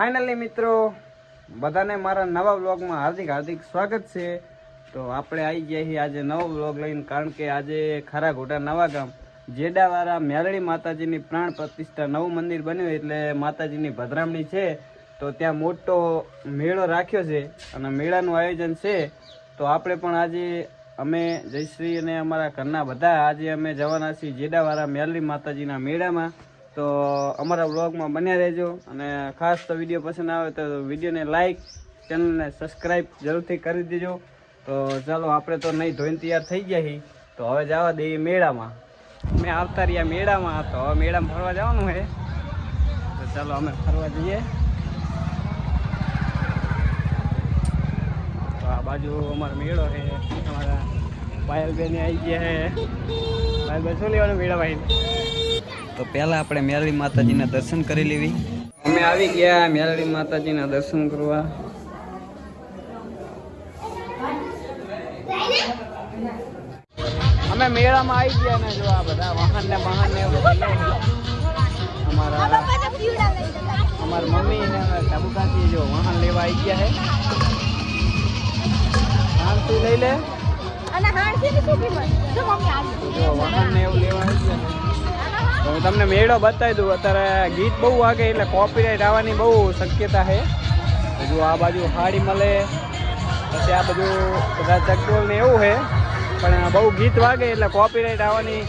Finally મિત્રો, બધાને મારા નવા વ્લોગમાં હાર્દિક હાર્દિક સ્વાગત છે. તો આપણે આવી ગયા છીએ આજે નવો વ્લોગ લઈને, કારણ કે આજે ખરા ઘોટા નવા ગામ. જેડાવાળા મેરળી માતાજીની પ્રાણ પ્રતિષ્ઠા નવું મંદિર બન્યું એટલે માતાજીની ભદ્રામણી છે. તો ત્યાં મોટો મેળો રાખ્યો છે અને મેળાનું આયોજન છે. તો આપણે પણ આજે અમે જયશ્રી અને અમારા ઘરના બધા આજે અમે જવાના છીએ જેડાવાળા મેરળી માતાજીના મેળામાં. તો અમારા વ્લોગમાં બન્યા રહેજો અને ખાસ તો વીડિયો પસંદ આવે તો વિડીયોને લાઈક, ચેનલને સબસ્ક્રાઈબ જરૂરથી કરી દેજો. તો ચાલો, આપણે તો નહીં ધોઈને તૈયાર થઈ ગયા છીએ તો હવે જવા દઈએ મેળામાં. અમે આવતા રહ્યા મેળામાં, તો હવે મેળામાં ફરવા જવાનું છે તો ચાલો, અમે ફરવા જઈએ. તો આ બાજુ અમારો મેળો છે અમારા પાયલબેન આવી ગયા છે પાયલબેન શું લેવાનું મેળામાં તો પહેલા આપણે મેરળી માતાજીના દર્શન કરી લેવી. અમે આવી ગયા મેરળી માતાજીના દર્શન કરવા. અમે મેળામાં આવી ગયા ને જો આ બધા વાહન ને વાહન ને. અમારા અમારા મમ્મી ને ટાબુકાથી જો વાહન લેવા આવી ગયા છે. આમ તું લઈ લે. જો શું ને જો લેવા આવી જો છે. તમને મેળો બતાવી દઉં. અત્યારે ગીત બહુ વાગે એટલે કોપીરાઇટ આવવાની બહુ શક્યતા છે. જો આ બાજુ હાડી મળે. પછી આ બધું બધા ચકડોલ ને એવું છે. પણ બહુ ગીત વાગે એટલે કોપીરાઇટ આવવાની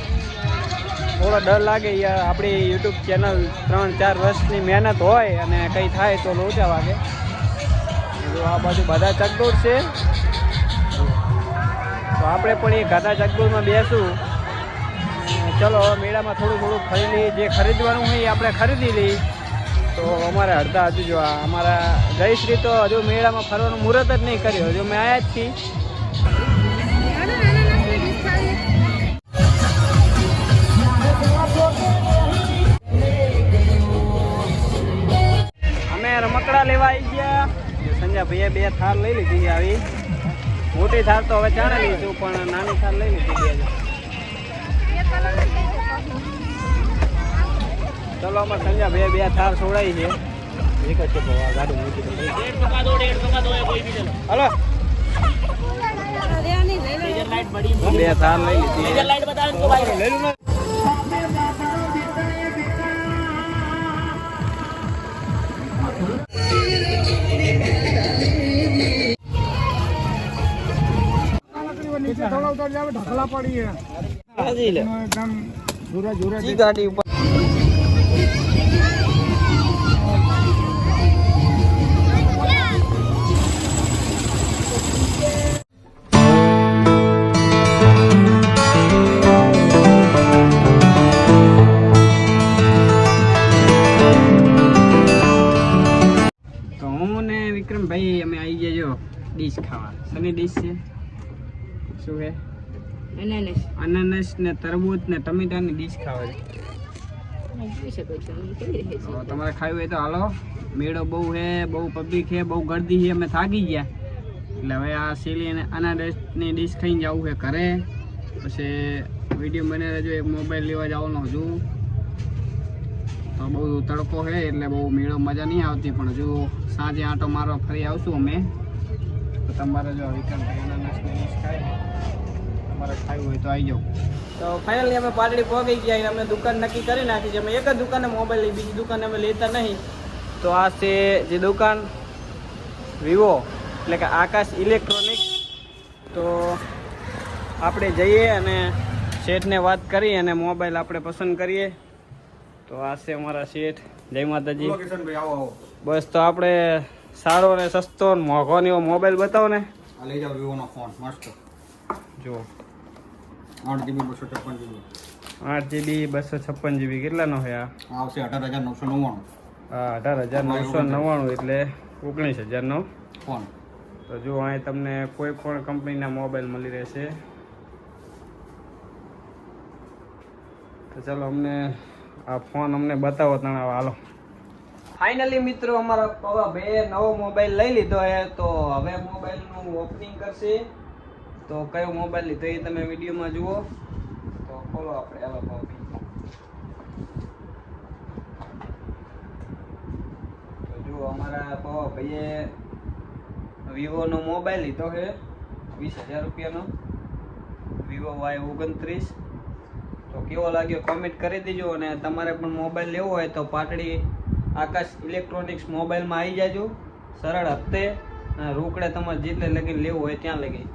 થોડો ડર લાગે. યાર આપણી યુટ્યુબ ચેનલ ત્રણ ચાર વર્ષની મહેનત હોય અને કંઈ થાય તો લોચા વાગે. જો આ બાજુ બધા ચકડોળ છે. તો આપણે પણ એ ગાધા ચકડોળમાં બેસું. ચલો મેળામાં થોડું થોડું ખરીદી, જે ખરીદવાનું હોય એ આપણે ખરીદી લઈ તો અમારે હડતા હજુ જો અમારા જયશ્રી તો હજુ મેળામાં ફરવાનું મુહૂર્ત જ નહીં કર્યું. હજુ મેં આવ્યા જ છીએ. અમે રમકડા લેવા આવી ગયા. સંજય ભાઈએ બે થાર લઈ લીધી છે આવી. મોટી થાર તો હવે જાણે લીધું પણ નાની થાર લઈ લીધી ચલો અમે સંજા બે બે થાર છોડાઈ છે એક જ છે ગાડી મૂકી દો. હલો બે થાર લઈ લીધી લઈ ઢકલા ને. હાજી લે. ઈ ગાડી ઉપર. તો હું ને વિક્રમભાઈ અમે આવી ગયા જો ડીશ ખાવા. શની ડીશ છે? શું છે? અનાનસ. ને તરબૂચ ને ટમેટાની ડીશ ખાવા છે તમારે ખાવી હોય તો હાલો. મેળો બહુ છે બહુ પબ્લિક છે બહુ ગરદી છે અમે થાકી ગયા. એટલે હવે આ સીલી અને અનાનસની ડીશ ખાઈને જવું છે ઘરે. પછી વીડિયો બને રહેજો એક મોબાઈલ લેવા જવાનો હજુ તો બહુ તડકો છે એટલે બહુ મેળો મજા નહીં આવતી પણ હજુ સાંજે આંટો મારવા ફરી આવશું અમે. તો તમારે જો વિક્રમભાઈ અનાનસની ડીશ ખાય તમારે ખાવું હોય તો આવી જાઓ તો ફાઇનલી અમે પાટડી પહોંચી ગયા અને અમે દુકાન નક્કી કરી નાખી છે. અમે એક જ દુકાને મોબાઈલ લઈ બીજી દુકાને અમે લેતા નહીં. તો આ છે જે દુકાન વિવો એટલે કે આકાશ ઇલેક્ટ્રોનિક્સ તો આપણે જઈએ અને શેઠને વાત કરી અને મોબાઈલ આપણે પસંદ કરીએ. તો આ છે અમારા શેઠ જય માતાજી. બસ તો આપણે સારો ને સસ્તો ને મોંઘો ને એવો મોબાઈલ બતાવો ને. આ લઈ જાઓ વિવોનો ફોન મસ્ત. જુઓ. આઠ જીબી બસો છપ્પન જીબી આઠ જીબી બસો છપ્પન જીબી કેટલાનો છે આ? આ આવશે અઢાર હજાર નવસો નવ્વાણું. હા અઢાર હજાર નવસો નવ્વાણું એટલે ઓગણીસ હજારનો. ફોન. તો જો અહીં તમને કોઈ પણ કંપનીના મોબાઈલ મળી રહેશે. તો ચાલો અમને આ ફોન અમને બતાવો તણાવ હાલો. ફાઇનલી મિત્રો અમારા પવાભાઈએ નવો મોબાઈલ લઈ લીધો છે તો હવે મોબાઈલનું ઓપનિંગ કરશે. તો કયો મોબાઈલ લીધો એ તમે વિડીયોમાં જુઓ. તો ખોલો આપણે હાલો પવા તો જુઓ, અમારા પવા ભાઈએ વિવોનો મોબાઈલ લીધો છે. વીસ હજાર રૂપિયાનો. વિવો વાય ઓગણત્રીસ. તો કેવો લાગ્યો કોમેન્ટ કરી દેજો અને તમારે પણ મોબાઈલ લેવો હોય તો પાટડી આકાશ ઇલેક્ટ્રોનિક્સ મોબાઈલમાં આવી જાજો. સરળ હપ્તે. રોકડે તમારે જેટલે લગીને લેવું હોય ત્યાં લગી.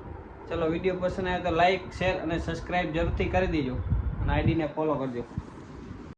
ચલો વીડિયો પસંદ આવે તો લાઇક શેર અને સબસ્ક્રાઈબ જરૂરથી કરી દેજો. અને આઈડીને ફોલો કરજો